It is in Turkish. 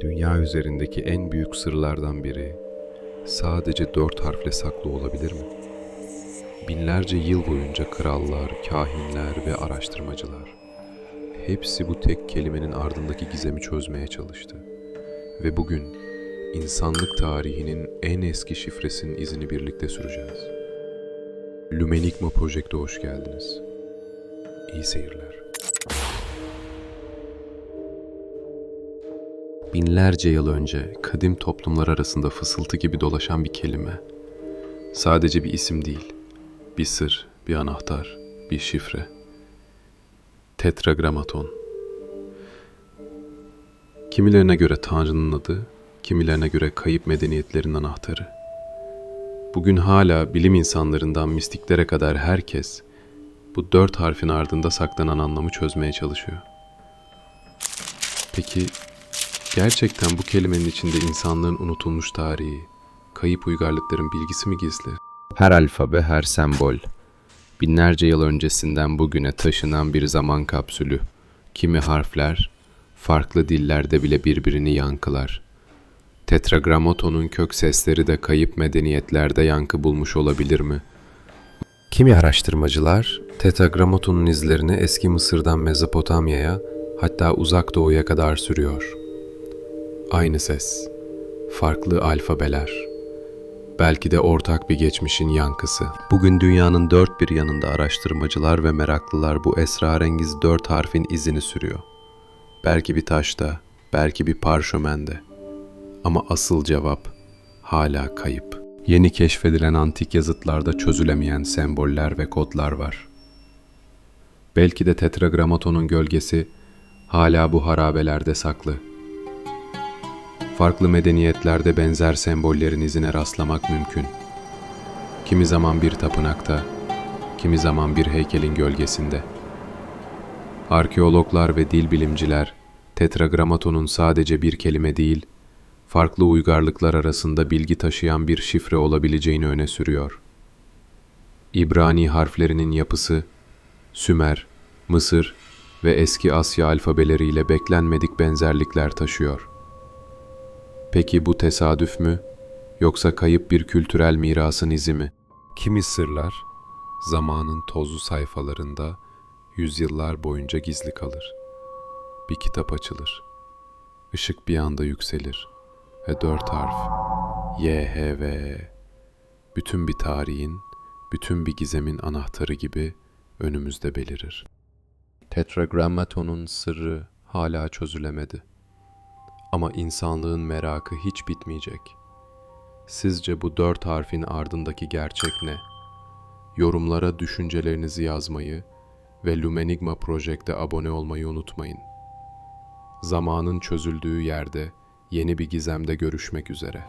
Dünya üzerindeki en büyük sırlardan biri sadece dört harfle saklı olabilir mi? Binlerce yıl boyunca krallar, kahinler ve araştırmacılar hepsi bu tek kelimenin ardındaki gizemi çözmeye çalıştı. Ve bugün insanlık tarihinin en eski şifresinin izini birlikte süreceğiz. Lumenigma Project'e hoş geldiniz. İyi seyirler. Binlerce yıl önce kadim toplumlar arasında fısıltı gibi dolaşan bir kelime. Sadece bir isim değil, bir sır, bir anahtar, bir şifre. Tetragramaton. Kimilerine göre Tanrı'nın adı, kimilerine göre kayıp medeniyetlerin anahtarı. Bugün hala bilim insanlarından mistiklere kadar herkes bu dört harfin ardında saklanan anlamı çözmeye çalışıyor. Peki gerçekten bu kelimenin içinde insanlığın unutulmuş tarihi, kayıp uygarlıkların bilgisi mi gizli? Her alfabe, her sembol, binlerce yıl öncesinden bugüne taşınan bir zaman kapsülü. Kimi harfler, farklı dillerde bile birbirini yankılar. Tetragramotonun kök sesleri de kayıp medeniyetlerde yankı bulmuş olabilir mi? Kimi araştırmacılar, Tetragramoton'un izlerini eski Mısır'dan Mezopotamya'ya, hatta Uzak Doğu'ya kadar sürüyor. Aynı ses, farklı alfabeler. Belki de ortak bir geçmişin yankısı. Bugün dünyanın dört bir yanında araştırmacılar ve meraklılar bu esrarengiz dört harfin izini sürüyor. Belki bir taşta, belki bir parşömende. Ama asıl cevap hala kayıp. Yeni keşfedilen antik yazıtlarda çözülemeyen semboller ve kodlar var. Belki de tetragramatonun gölgesi hala bu harabelerde saklı. Farklı medeniyetlerde benzer sembollerin izine rastlamak mümkün. Kimi zaman bir tapınakta, kimi zaman bir heykelin gölgesinde. Arkeologlar ve dil bilimciler tetragramatonun sadece bir kelime değil, farklı uygarlıklar arasında bilgi taşıyan bir şifre olabileceğini öne sürüyor. İbrani harflerinin yapısı, Sümer, Mısır ve eski Asya alfabeleriyle beklenmedik benzerlikler taşıyor. Peki bu tesadüf mü yoksa kayıp bir kültürel mirasın izi mi? Kimi sırlar zamanın tozlu sayfalarında yüzyıllar boyunca gizli kalır. Bir kitap açılır. Işık bir anda yükselir ve dört harf Y, H ve E. Bütün bir tarihin, bütün bir gizemin anahtarı gibi önümüzde belirir. Tetragrammato'nun sırrı hala çözülemedi. Ama insanlığın merakı hiç bitmeyecek. Sizce bu dört harfin ardındaki gerçek ne? Yorumlara düşüncelerinizi yazmayı ve Lumenigma Project'e abone olmayı unutmayın. Zamanın çözüldüğü yerde yeni bir gizemde görüşmek üzere.